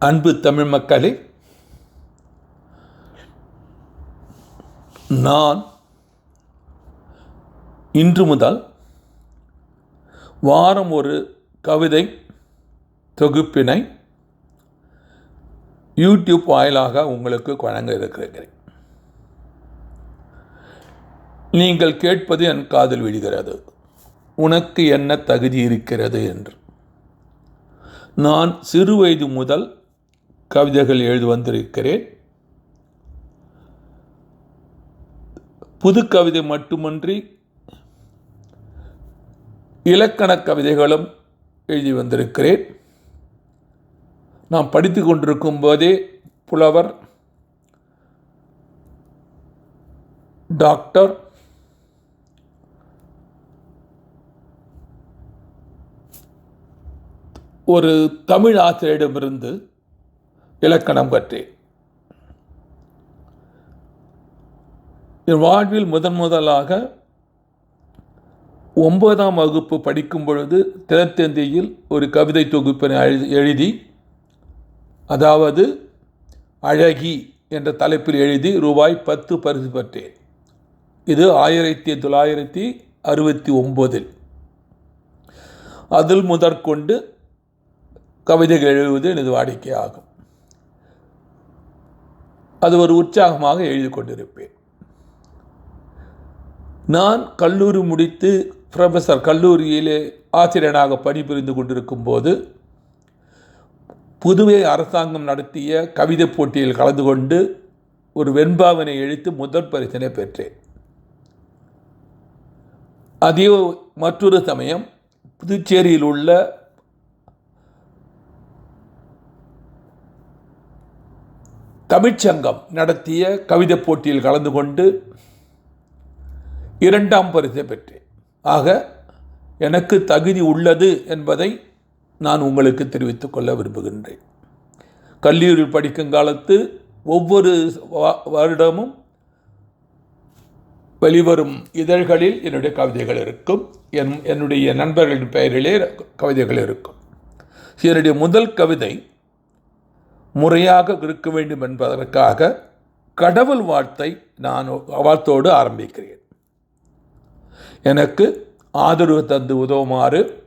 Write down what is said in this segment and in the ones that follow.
அன்பு தமிழ் மக்களே நான் இன்று முதல் வாரம் ஒரு கவிதை தொகுப்பினை யூடியூப் வாயிலாக உங்களுக்கு வழங்க இருக்கிறேன். நீங்கள் கேட்பது என் காதில் விழுகிறது. உனக்கு என்ன தகுதி இருக்கிறது என்று. நான் சிறு வயது முதல் கவிதைகள் எழுதி வந்திருக்கிறேன். புது கவிதை மட்டுமன்றி இலக்கண கவிதைகளும் எழுதி வந்திருக்கிறேன். நான் படித்து கொண்டிருக்கும் போதே புலவர் டாக்டர் ஒரு தமிழ் ஆசிரியரிடமிருந்து இலக்கணம் பற்றி. என் வாழ்வில் முதன் முதலாக ஒன்பதாம் வகுப்பு படிக்கும் பொழுது தினத்தந்தியில் ஒரு கவிதை தொகுப்பினை எழுதி எழுதி அதாவது அழகி என்ற தலைப்பில் எழுதி ரூபாய் பத்து பரிசு பெற்றேன். இது ஆயிரத்தி தொள்ளாயிரத்தி அறுபத்தி ஒம்போதில் அதில் முதற்கொண்டு கவிதைகள் எழுதுவது எனது வாடிக்கையாகும். அது ஒரு உற்சாகமாக எழுதி கொண்டிருப்பேன் நான் கல்லூரி முடித்து ப்ரொஃபஸர் கல்லூரியிலே ஆசிரியனாக பணிபுரிந்து கொண்டிருக்கும் போது புதுவை அரசாங்கம் நடத்திய கவிதை போட்டியில் கலந்து கொண்டு ஒரு வெண்பாவினை எழுத்து முதற் பரிசினை பெற்றேன். அதே மற்றொரு சமயம் புதுச்சேரியில் உள்ள தமிழ்ச்சங்கம் நடத்திய கவிதை போட்டியில் கலந்து கொண்டு இரண்டாம் பரிசை பெற்றேன். ஆக எனக்கு தகுதி உள்ளது என்பதை நான் உங்களுக்கு தெரிவித்துக் கொள்ள விரும்புகின்றேன். கல்லூரியில் படிக்கும் காலத்து ஒவ்வொரு வருடமும் வெளிவரும் இதழ்களில் என்னுடைய கவிதைகள் இருக்கும். என் என்னுடைய நண்பர்களின் பெயரிலே கவிதைகள் இருக்கும். என்னுடைய முதல் கவிதை முறையாக இருக்க வேண்டும் என்பதற்காக கடவுள் வாழ்த்தை நான் வாழ்த்தோடு ஆரம்பிக்கிறேன். எனக்கு ஆதரவு தந்து உதவுமாறு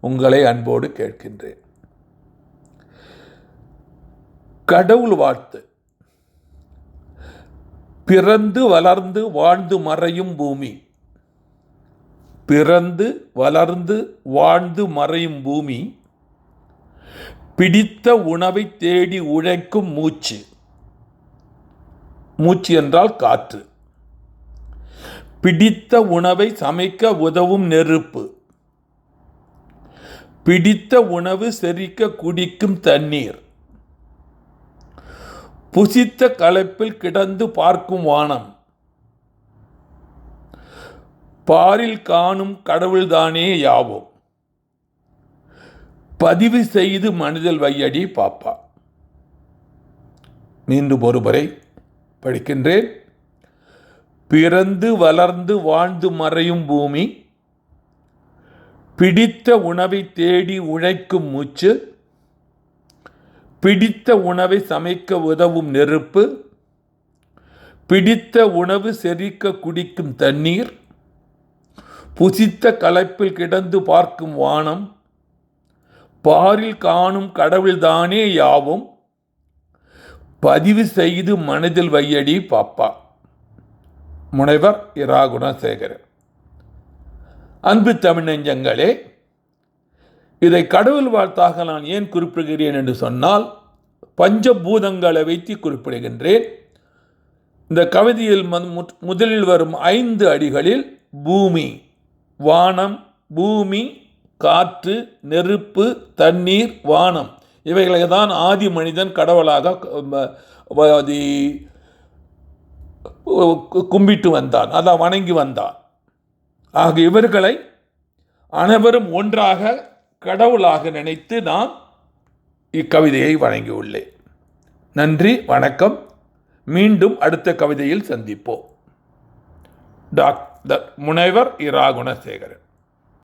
உங்களை அன்போடு கேட்கின்றேன். கடவுள் வாழ்த்து. பிறந்து வளர்ந்து வாழ்ந்து மறையும் பூமி. பிறந்து வளர்ந்து வாழ்ந்து மறையும் பூமி பிடித்த உணவை தேடி உழைக்கும் மூச்சு. மூச்சு என்றால் காற்று. பிடித்த உணவை சமைக்க உதவும் நெருப்பு. பிடித்த உணவு செரிக்க குடிக்கும் தண்ணீர். புசித்த கலப்பில் கிடந்து பார்க்கும் வானம். பாரில் காணும் கடவுள்தானே யாவும். பதிவு செய்து மனிதல் வையடி பாப்பா. மீண்டும் ஒருமுறை படிக்கின்றேன். பிறந்து வளர்ந்து வாழ்ந்து மறையும் பூமி பிடித்த உணவை தேடி உழைக்கும் மூச்சு பிடித்த உணவை சமைக்க உதவும் நெருப்பு பிடித்த உணவு செரிக்க குடிக்கும் தண்ணீர் புசித்த களைப்பில் கிடந்து பார்க்கும் வானம் பாரில் காணும் கடவுள்தானே யாவும்? பதிவு செய்து மனதில் வையடி பாப்பா. முனைவர் இரா குணசேகரன் அன்பு தமிழ் நெஞ்சங்களே இதை கடவுள் வாழ்த்தாக நான் ஏன் குறிப்பிடுகிறேன் என்று சொன்னால் பஞ்சபூதங்களை வைத்து குறிப்பிடுகின்றேன். இந்த கவிதையில் முதலில் வரும் ஐந்து அடிகளில் பூமி வானம் பூமி காற்று நெருப்பு தண்ணீர் வானம். இவைகளை தான் ஆதி மனிதன் கடவுளாக கும்பிட்டு வந்தான். அதான் வணங்கி வந்தான். ஆக இவர்களை அனைவரும் ஒன்றாக கடவுளாக நினைத்து நான் இக்கவிதையை வழங்கியுள்ளேன் நன்றி வணக்கம். மீண்டும் அடுத்த கவிதையில் சந்திப்போம். டாக்டர் முனைவர் இரா குணசேகரன்